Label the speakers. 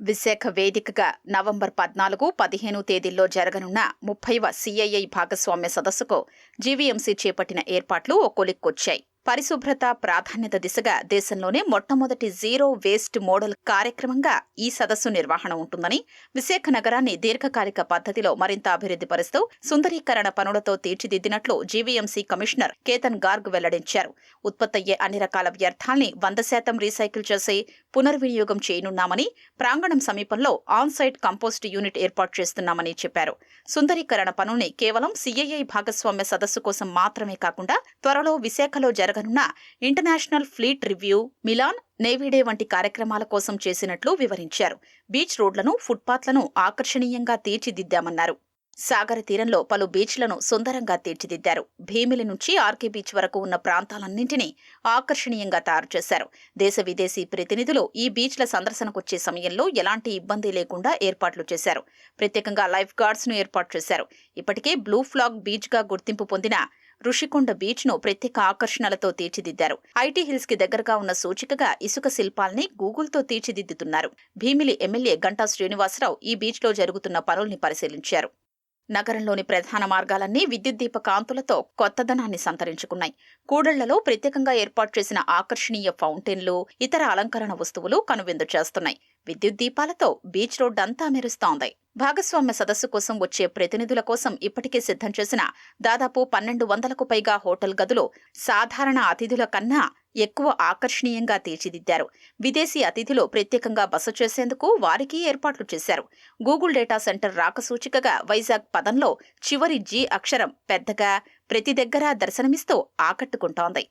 Speaker 1: విశాఖ వేదికగా నవంబర్ పద్నాలుగు పదిహేను తేదీల్లో జరగనున్న ముప్పైవ సిఐఐ భాగస్వామ్య సదస్సుకు జీవీఎంసీ చేపట్టిన ఏర్పాట్లు ఒక్కొలిక్కొచ్చాయి పరిశుభ్రత ప్రాధాన్యత దిశగా దేశంలోనే మొట్టమొదటి జీరో వేస్ట్ మోడల్ కార్యక్రమంగా ఈ సదస్సు నిర్వహణ ఉంటుందని విశాఖ నగరాన్ని దీర్ఘకాలిక పద్ధతిలో మరింత అభివృద్ధి పరుస్తూ సుందరీకరణ పనులతో తీర్చిదిద్దినట్లు జీవీఎంసీ కమిషనర్ కేతన్ గార్గ్ వెల్లడించారు. ఉత్పత్తయ్యే అన్ని రకాల వ్యర్థాల్ని వంద శాతం రీసైకిల్ చేసి పునర్వినియోగం చేయనున్నామని ప్రాంగణం సమీపంలో ఆన్ సైట్ కంపోస్ట్ యూనిట్ ఏర్పాటు చేస్తున్నామని చెప్పారు. సుందరీకరణ పనుల్ని కేవలం సిఐఐ భాగస్వామ్య సదస్సు కోసం మాత్రమే కాకుండా త్వరలో విశాఖలో జరగనున్న international fleet review Milan navy day వంటి కార్యక్రమాల కోసం చేసినట్లు వివరించారు. బీచ్ రోడ్లను ఫుట్పాత్లను ఆకర్షణీయంగా తీర్చిదిద్దామన్నారు. సాగర తీరంలో పలు బీచ్లను సుందరంగా తీర్చిదిద్దారు. భీమిలి నుంచి ఆర్కే బీచ్ వరకు ఉన్న ప్రాంతాలన్నింటినీ ఆకర్షణీయంగా తయారు చేశారు. దేశ విదేశీ ప్రతినిధులు ఈ బీచ్ల సందర్శనకొచ్చే సమయంలో ఎలాంటి ఇబ్బంది లేకుండా ఏర్పాట్లు చేశారు. ప్రత్యేకంగా లైఫ్ గార్డ్స్ను ఏర్పాటు చేశారు. ఇప్పటికే బ్లూ ఫ్లాగ్ బీచ్గా గుర్తింపు పొందిన ఋషికొండ బీచ్ను ప్రత్యేక ఆకర్షణలతో తీర్చిదిద్దారు. ఐటీ హిల్స్కి దగ్గరగా ఉన్న సూచికగా ఇసుక శిల్పాల్ని గూగుల్తో తీర్చిదిద్దుతున్నారు. భీమిలి ఎమ్మెల్యే గంటా శ్రీనివాసరావు ఈ బీచ్లో జరుగుతున్న పనుల్ని పరిశీలించారు. నగరంలోని ప్రధాన మార్గాలన్నీ విద్యుత్ దీప కాంతులతో కొత్తదనాన్ని సంతరించుకున్నాయి. కూడళ్ళలో ప్రత్యేకంగా ఏర్పాటు చేసిన ఆకర్షణీయ ఫౌంటైన్లు ఇతర అలంకరణ వస్తువులు కనువిందు చేస్తున్నాయి. విద్యుత్ దీపాలతో బీచ్ రోడ్ అంతా మెరుస్తోంది. భాగస్వామ్య సదస్సు కోసం వచ్చే ప్రతినిధుల కోసం ఇప్పటికే సిద్ధం చేసిన దాదాపు పన్నెండు వందలకు పైగా హోటల్ గదులు సాధారణ అతిథుల కన్నా ఎక్కువ ఆకర్షణీయంగా తీర్చిదిద్దారు. విదేశీ అతిథులు ప్రత్యేకంగా బస చేసేందుకు వారికి ఏర్పాట్లు చేశారు. గూగుల్ డేటా సెంటర్ రాక సూచికగా వైజాగ్ పదంలో చివరి జీ అక్షరం పెద్దగా ప్రతి దగ్గర దర్శనమిస్తూ ఆకట్టుకుంటోంది.